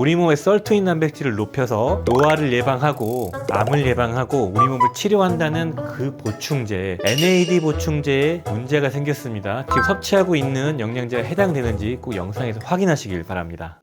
우리 몸의 썰트인 단백질을 높여서 노화를 예방하고 암을 예방하고 우리 몸을 치료한다는 그 보충제 NAD 보충제에 문제가 생겼습니다. 지금 섭취하고 있는 영양제가 해당되는지 꼭 영상에서 확인하시길 바랍니다.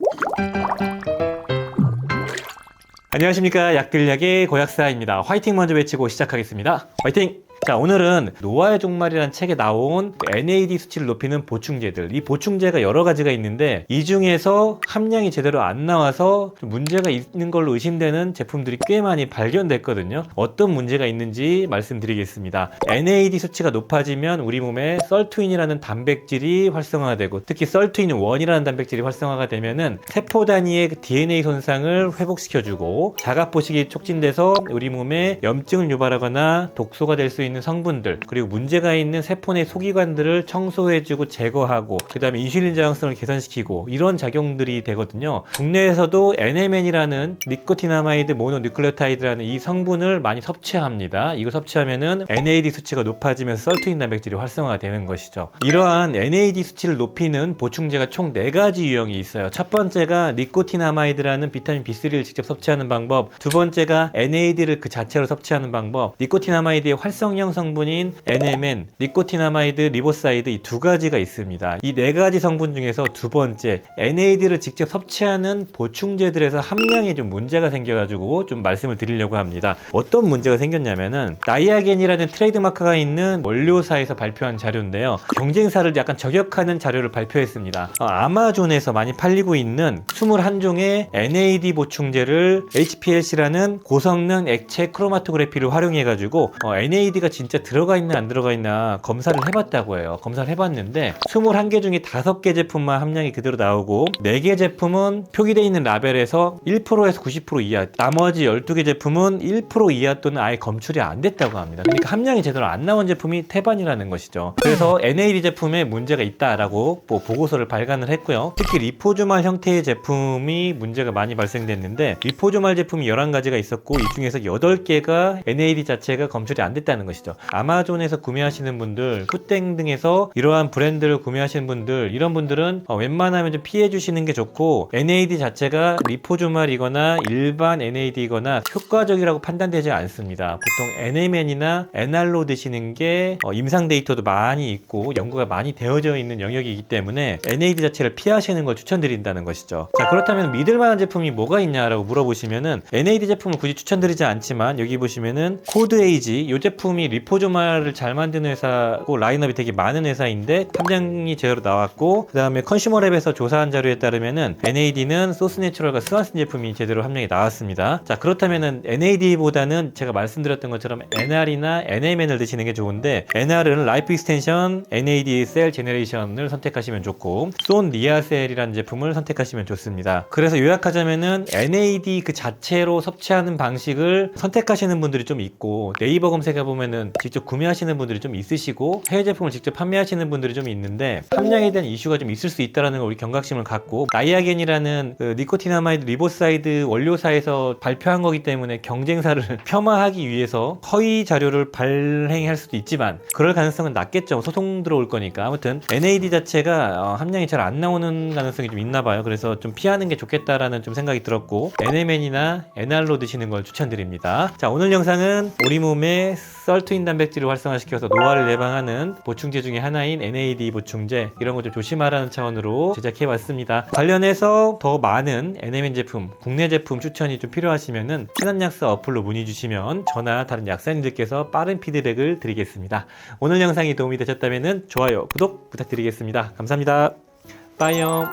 안녕하십니까 약들약의 고약사입니다. 화이팅 먼저 외치고 시작하겠습니다. 화이팅! 자 오늘은 노화의 종말이라는 책에 나온 NAD 수치를 높이는 보충제들. 이 보충제가 여러 가지가 있는데 이 중에서 함량이 제대로 안 나와서 좀 문제가 있는 걸로 의심되는 제품들이 꽤 많이 발견됐거든요. 어떤 문제가 있는지 말씀드리겠습니다. NAD 수치가 높아지면 우리 몸에 썰트윈이라는 단백질이 활성화되고 특히 썰트윈 1이라는 단백질이 활성화가 되면은 세포 단위의 그 DNA 손상을 회복시켜주고 자가 포식이 촉진돼서 우리 몸에 염증을 유발하거나 독소가 될 수 있는 성분들 그리고 문제가 있는 세포 내 소기관들을 청소해주고 제거하고 그 다음에 인슐린 저항성을 개선시키고 이런 작용들이 되거든요. 국내에서도 NMN이라는 니코티나마이드 모노뉴클레오타이드라는 이 성분을 많이 섭취합니다. 이거 섭취하면은 NAD 수치가 높아지면서 썰트인 단백질이 활성화가 되는 것이죠. 이러한 NAD 수치를 높이는 보충제가 총 4가지 유형이 있어요. 첫 번째가 니코티나마이드라는 비타민 B3를 직접 섭취하는 방법 두 번째가 NAD를 그 자체로 섭취하는 방법 니코티나마이드의 활성 형 성분인 NMN, 니코티나마이드, 리보사이드 이 두 가지가 있습니다. 이 네 가지 성분 중에서 두 번째 NAD를 직접 섭취하는 보충제들에서 함량에 좀 문제가 생겨가지고 좀 말씀을 드리려고 합니다. 어떤 문제가 생겼냐면은 나이아겐이라는 트레이드마크가 있는 원료사에서 발표한 자료인데요. 경쟁사를 약간 저격하는 자료를 발표했습니다. 어, 아마존에서 많이 팔리고 있는 21종의 NAD 보충제를 HPLC라는 고성능 액체 크로마토그래피를 활용해가지고 어, NAD가 진짜 들어가 있나 안 들어가 있나 검사를 해봤다고 해요. 검사를 해봤는데 21개 중에 5개 제품만 함량이 그대로 나오고 4개 제품은 표기되어 있는 라벨에서 1%에서 90% 이하 나머지 12개 제품은 1% 이하 또는 아예 검출이 안 됐다고 합니다. 그러니까 함량이 제대로 안 나온 제품이 태반이라는 것이죠. 그래서 NAD 제품에 문제가 있다라고 뭐 보고서를 발간을 했고요. 특히 리포즈말 형태의 제품이 문제가 많이 발생됐는데 리포즈말 제품이 11가지가 있었고 이 중에서 8개가 NAD 자체가 검출이 안 됐다는 것이죠. 아마존에서 구매하시는 분들, 푸땡 등에서 이러한 브랜드를 구매하시는 분들, 이런 분들은 어, 웬만하면 좀 피해 주시는 게 좋고 NAD 자체가 리포즈말이거나 일반 NAD이거나 효과적이라고 판단되지 않습니다. 보통 NMN이나 NR로 드시는 게 어, 임상 데이터도 많이 있고 연구가 많이 되어져 있는 영역이기 때문에 NAD 자체를 피하시는 걸 추천드린다는 것이죠. 자 그렇다면 믿을 만한 제품이 뭐가 있냐라고 물어보시면은 NAD 제품을 굳이 추천드리지 않지만 여기 보시면은 코드 에이지 이 제품이 리포조마를 잘 만드는 회사고 라인업이 되게 많은 회사인데 탐량이 제대로 나왔고 그 다음에 컨슈머랩에서 조사한 자료에 따르면은 NAD는 소스 내추럴과 스완슨 제품이 제대로 함량이 나왔습니다. 자 그렇다면은 NAD보다는 제가 말씀드렸던 것처럼 NR이나 NMN을 드시는 게 좋은데 NR은 라이프 익스텐션 NAD 셀 제네레이션을 선택하시면 좋고 손 리아셀이라는 제품을 선택하시면 좋습니다. 그래서 요약하자면은 NAD 그 자체로 섭취하는 방식을 선택하시는 분들이 좀 있고 네이버 검색해 보면은 직접 구매하시는 분들이 좀 있으시고 해외 제품을 직접 판매하시는 분들이 좀 있는데 함량에 대한 이슈가 좀 있을 수 있다라는 걸 우리 경각심을 갖고 나이아겐이라는 그 니코티나마이드 리보사이드 원료사에서 발표한 거기 때문에 경쟁사를 폄하하기 위해서 허위 자료를 발행할 수도 있지만 그럴 가능성은 낮겠죠. 소송 들어올 거니까. 아무튼 NAD 자체가 어, 함량이 잘 안 나오는 가능성이 좀 있나 봐요. 그래서 좀 피하는 게 좋겠다라는 좀 생각이 들었고 NMN이나 NR로 드시는 걸 추천드립니다. 자 오늘 영상은 우리 몸에 썰 트인 단백질을 활성화시켜서 노화를 예방하는 보충제 중에 하나인 NAD 보충제 이런 거 좀 조심하라는 차원으로 제작해봤습니다. 관련해서 더 많은 NMN 제품, 국내 제품 추천이 좀 필요하시면은 친환약사 어플로 문의 주시면 저나 다른 약사님들께서 빠른 피드백을 드리겠습니다. 오늘 영상이 도움이 되셨다면 좋아요, 구독 부탁드리겠습니다. 감사합니다. 빠이요.